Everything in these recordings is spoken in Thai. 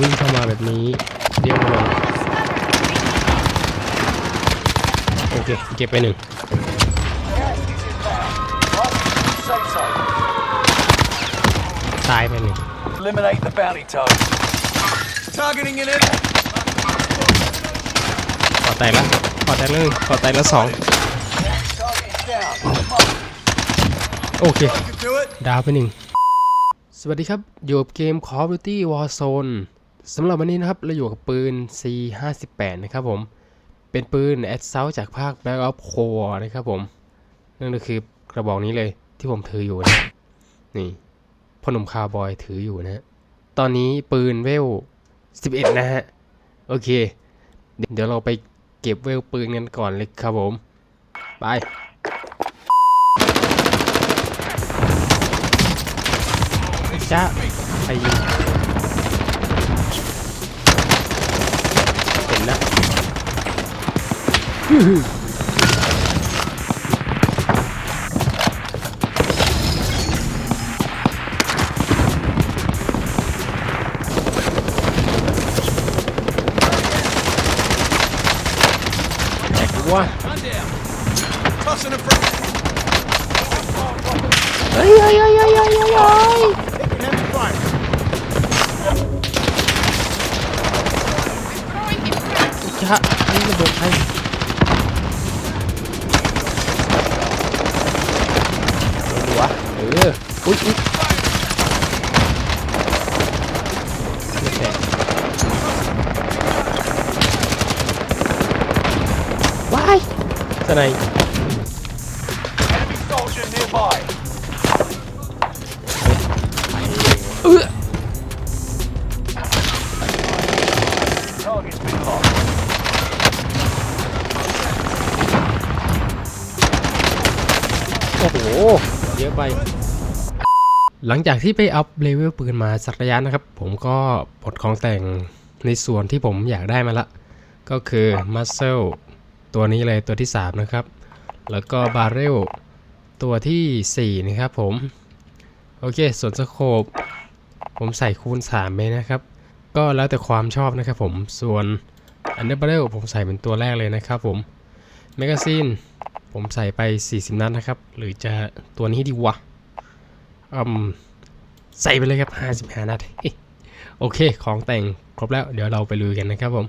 วิ่งเข้ามาแบบนี้เรียกว่าโอเค เก็บไปหนึ่ง Safe zone. ตายไปหนึ่ง Eliminate the bounty target. Targeting an enemy. ขอแตกละขอแตกละหนึ่งขอแตกละสอง Target is down. โอเค Can do it. ดาวไปหนึ่ง สวัสดีครับ อยู่กับเกม Call of Duty Warzone สำหรับวันนี้นะครับเราอยู่กับปืน C58 นะครับผม เป็นปืน a d s a u l t จากภาค Black Ops Core นะครับผม นั่นก็คือกระบอกนี้เลยที่ผมถืออยู่นะนี่พ่อหนุ่มคาวบอยถืออยู่นะตอนนี้ปืนเวล 11 นะฮะ โอเค เดี๋ยวเราไปเก็บเวลปืนกันก่อนเลยครับผม ไปจ้าใครยิงเห็นนะอื้อหือแตก วะ Man down. Tossing a front. เฮ้ยเฮ้ยเฮ้ยเฮ้ยเฮ้ยเฮ้ยเฮ้ย Taking heavy fire. จ้านี่ระเบิดใคร ออุ๊ยอุ๊ยไม่แตกว้ายสไน Enemy soldier nearby. เออ Target's been locked. โอ้โห เยอะไป หลังจากที่ไปอัพเลเวลปืนมาสักระยะนะครับ ผมก็ปลดของแต่งในส่วนที่ผมอยากได้มาละ ก็คือ Muscle ตัวนี้เลยตัวที่ 3 นะครับ แล้วก็ Barrel ตัวทีสี่ 4 นะครับผม โอเค ส่วนสโคปผมใส่คูณ3ไปนะครับ ก็แล้วแต่ความชอบนะครับผม ส่วน Under Barrel ผมใส่เป็นตัวแรกเลยนะครับผมแมกกาซีนผมใส่ไป 40 นัดนะครับ หรือจะตัวนี้ดีวะอืม ใส่ไปเลยครับ 55 นัด โอเค ของแต่งครบแล้วเดี๋ยวเราไปลุยกันนะครับผม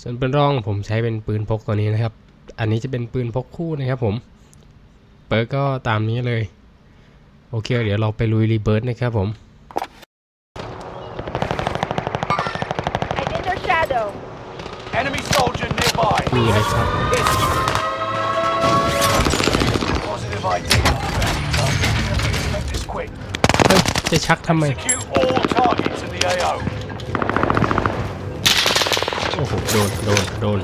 ส่วนปืนร่องผมใช้เป็นปืนพกตัวนี้นะครับ อันนี้จะเป็นปืนพกคู่นะครับผม เปิดก็ตามนี้เลย โอเค เดี๋ยวเราไปลุยรีเบิร์ดนะครับผม จะชักทำไม Execute all targets in the AO. โอ้โห โดน โดน โดน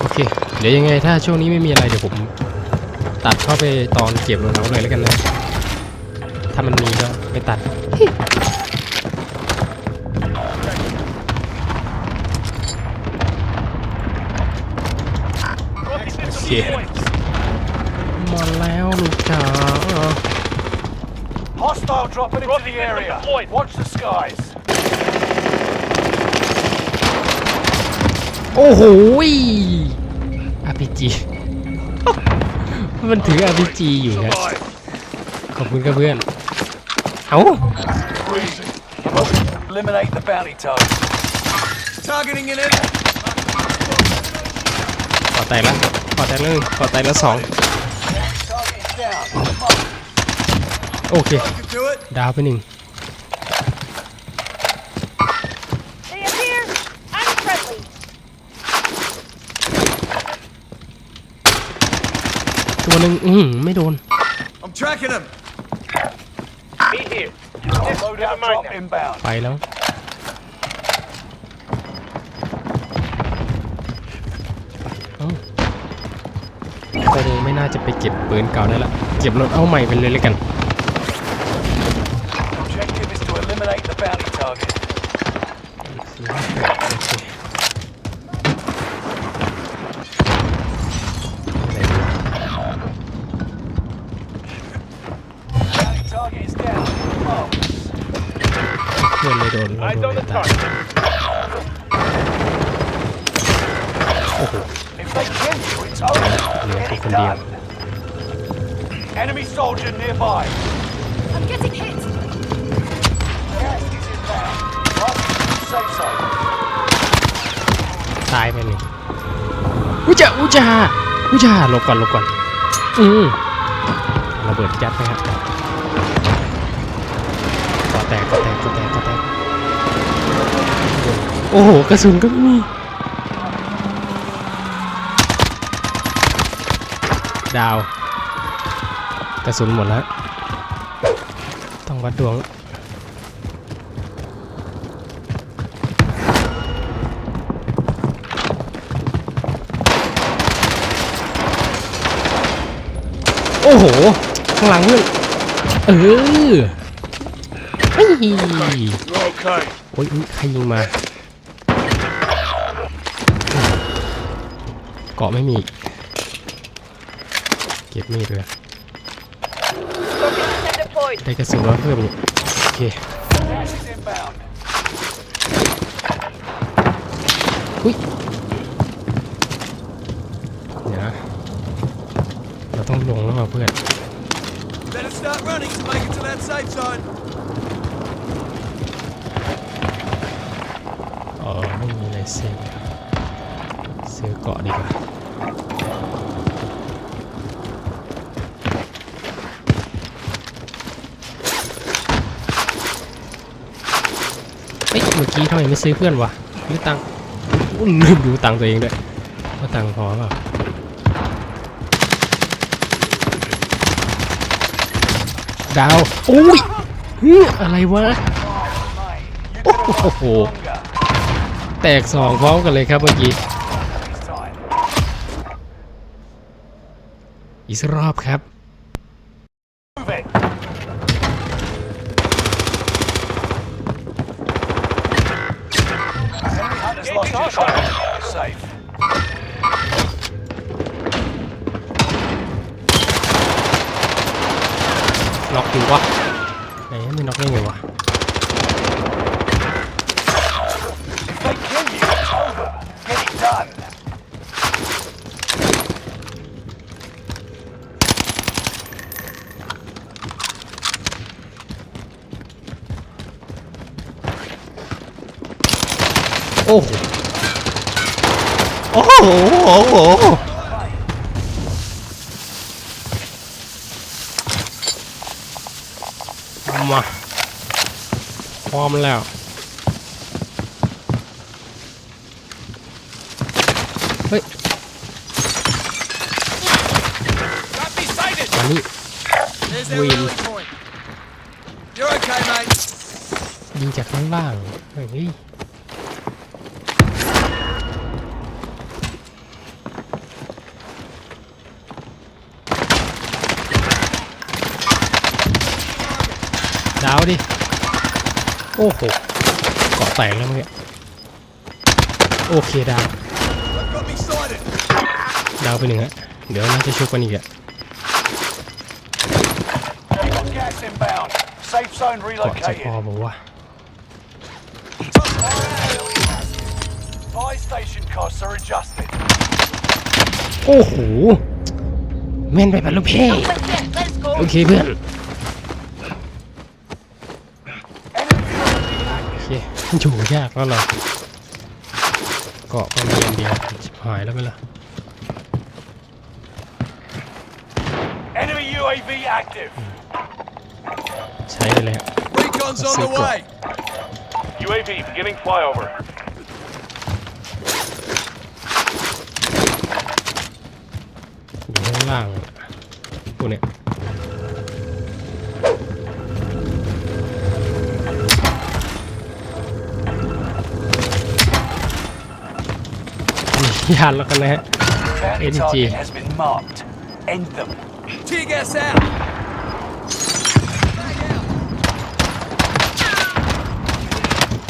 โอเค เดี๋ยวยังไงถ้าช่วงนี้ไม่มีอะไรเดี๋ยวผม ตัดเข้าไปตอนเก็บรองเท้าเลยแล้วกันนะ ถ้ามันมีก็ไม่ตัดโอเคมาแล้วลูกจ๋า Hostile dropping into the area. Watch the skies. โอ้โหย RPG มันถือ RPG อยู่นะ Survive. ขอบคุณครับเพื่อน เอ้า Freezing. Eliminate the bounty target. Targeting an enemy. ขอแตกละขอแตกละหนึ่งขอแตกละสอง Target is down. โอเค Can do it. ดาวไปหนึ่ง They appear unfriendly. ตัวหนึ่งอือหือไม่โดน I'm tracking him. Meet here. Loadout drop inbound. ไปแล้ว เอ้าคงไม่น่าจะไปเก็บปืนเก่าได้ละ เก็บรถเอาใหม่ไปเลยแล้วกัน down. Marks. โอเคพื่อนไม่โดนเรา Eyes โด on น the ตาย target. โอ้โห If they kill you, it's over. Yeah, Get it fucking deal. done. Enemy soldier nearby. ายไปหนึ่งอุจาอุจาอุจาหลบก่อนหลบก่อน อืมระเบิดยัดไปครับก่อแตกก่อแตกก่อแตกก่อแตก โอ้โห กระสุนก็ไม่มี ดาว กระสุนหมดแล้ว ต้องวัดดวง โอ้โห ข้างหลังเพื่อนเออเฮ้ยโอ้ยใครยิงมา เกาะไม่มี เก็บมีดเลยได้กระสุนมาเพิ่มอีกโอเคอุ้ย ลงแล้วว่ะเพื่อน Better start running to make it to that safe zone. อ๋อไม่มีอะไรซื้อซื้อเกาะดีกว่า เฮ้ย เมื่อกี้ทำไมไม่ซื้อเพื่อนวะหรือตังค์อุ๊ยลืมดูตังค์ตัวเองด้วยว่าตังค์พอเปล่า ดาวโอ้ยเฮ้ยอะไรวะ Mate, you could have Oh. longer แตกสองพร้อมกันเลยครับเมื่อกี้อีกสักรอบครับ Move ได้ไงวะโอ้โห โอ้โห โอ้โห มา ร้อมแล้วเฮ้ย Got me sighted. มานี่ There's their Win. rally point. You're okay, mate. ยิงจากข้างล่างเฮ้ยดาวดิ โอ้โหเกาะแตกแล้วเมื่อกี้โอเคดาว Got me sighted. ดาวไปหนึ่งฮะเดี๋ยวน่าจะชุบกันอีกอะ You got gas inbound. Safe zone เกาะจะพอ relocated. บอกว่า Buy station costs are adjusted. โอ้โหแม่นไปปะลูกเพ่ Let's go. โอเคเพื่อน อเคอยู่ยากแล้วเหรอเกาะก็มีอันเดียวชิบหายแล้วไหมล่ะ Enemy UAV active. ใช้ไปเลยฮะ Recon's on the way. UAV beginning flyover. อยู่ข้างล่าง ยานแล้วกันนะฮะ Bounty NG. target has been marked. End them. Tear gas out.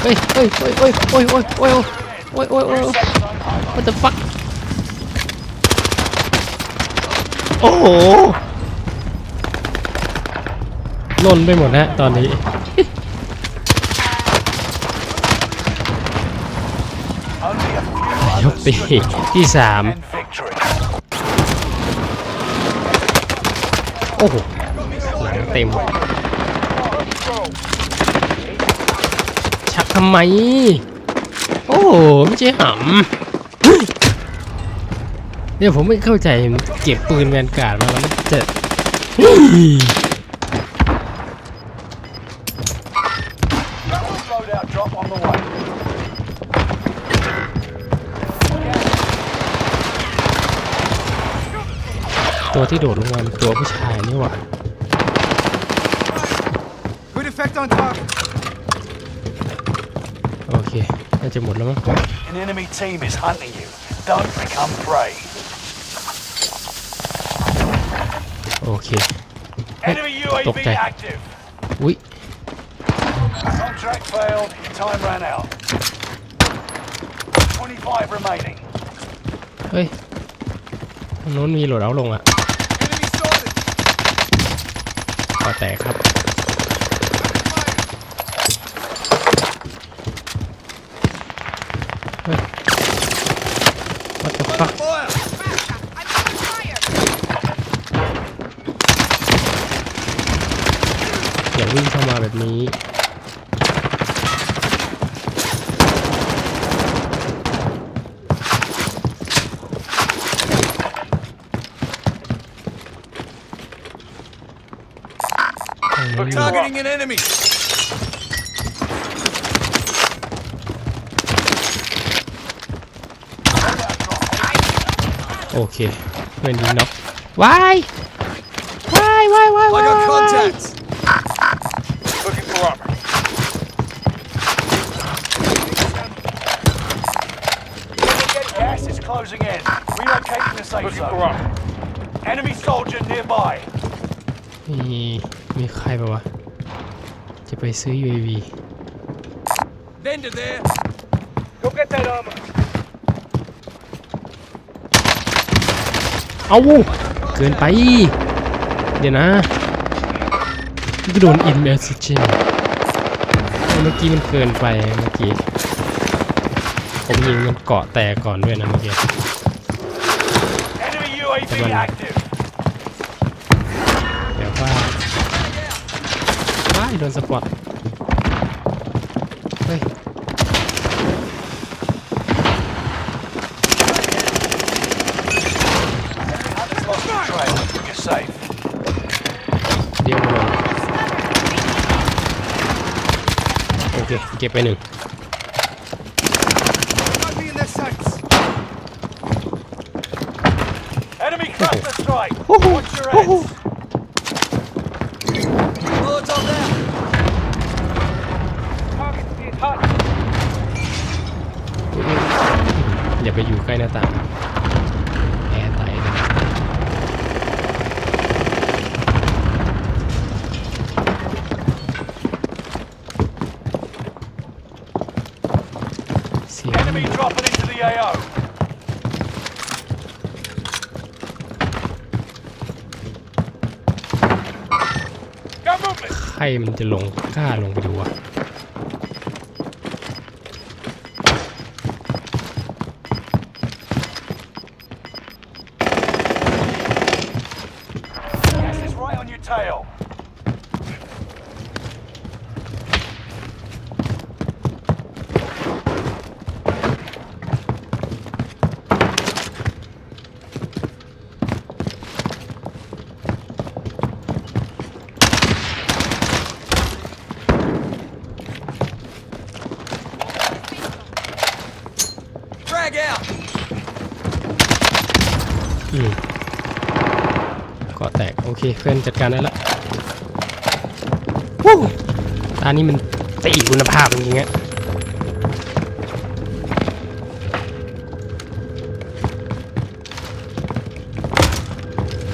เฮ้ยเฮ้ยเฮ้ยเฮ้ยโอ้ยโอ้ยโอ้ยโอ้ยโอ้ยโอ้ย what the fuck โอ้โหหล่นไปหมดฮะตอนนี้ ยกตีที่สามโอ้โหหลังเต็ม ชักทำไม โอ้โหไม่ใช่หำเฮ้ยเนี่ยผมไม่เข้าใจเก็บปืนแวนการ์ดมาแล้วมันจะ ตัวที่โดดลงมาเป็นตัวผู้ชายนี่หว่า Good effect on target. โอเค น่าจะหมดแล้วมั้ง An enemy team is hunting you. Don't become prey. โอเค Enemy UAV Okay. active. อุ๊ย Contract failed. Time ran out. 25 remaining. เฮ้ยตรงนู้นมีโหลดเอาลงอะ Enemy spotted. ข อแตกครับ เฮ้ย what the fuck Fire. I'm under fire. อย่าวิ่งเข้ามาแบบนี้ Looking Targeting an enemy. โอเคเพื่อนยิงน็อกวายวายวายวาย I วาย got contacts. Looking for armor. Gas is closing in. Relocating the safe zone. Enemy soldier nearby. มีมีใครปะวะ จะไปซื้อ UAV Vendor there. Go get that armor. เอาเกินไป เดี๋ยวนะนี่ก็โดนอินเมสเจนเมื่อกี้มันเกินไปเมื่อกี้ ผมยิงมันเกาะแตกก่อนด้วยนะเมื่อกี้ Enemy UAV Come on. active. ายโดนสปอตเฮ้ย Others lost the trail. You're safe. เดี๋ยวมาลงโอเค เก็บไปหนึ่ง Might be in their ใกล้หน้าต่างแอร์ไตเลยเสียง Enemy dropping into the AO. ใครมันจะลงกล้าลงไปดูวะ เคเพื่อนจัดการได้ละวู้ตานี้มันตีคุณภาพจริงๆอะ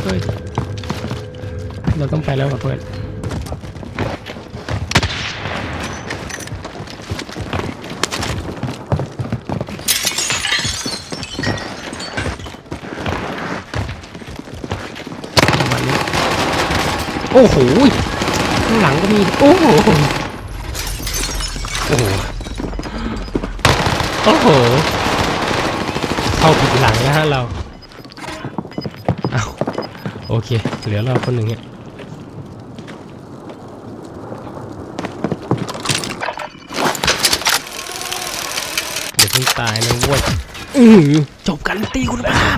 เฮ้ย เราต้องไปแล้วกับเพื่อน ประมาณนี้ โอ้โหข้างหลังก็มี โอ้โห โอ้โห โอ้โห เข้าผิดหลังแล้วฮะเรา เอาโอเค เหลือเราคนหนึ่งเนี่ยเดี๋ยวเพิ่งตายนะว้ยอือจบกันตีคุณภาพ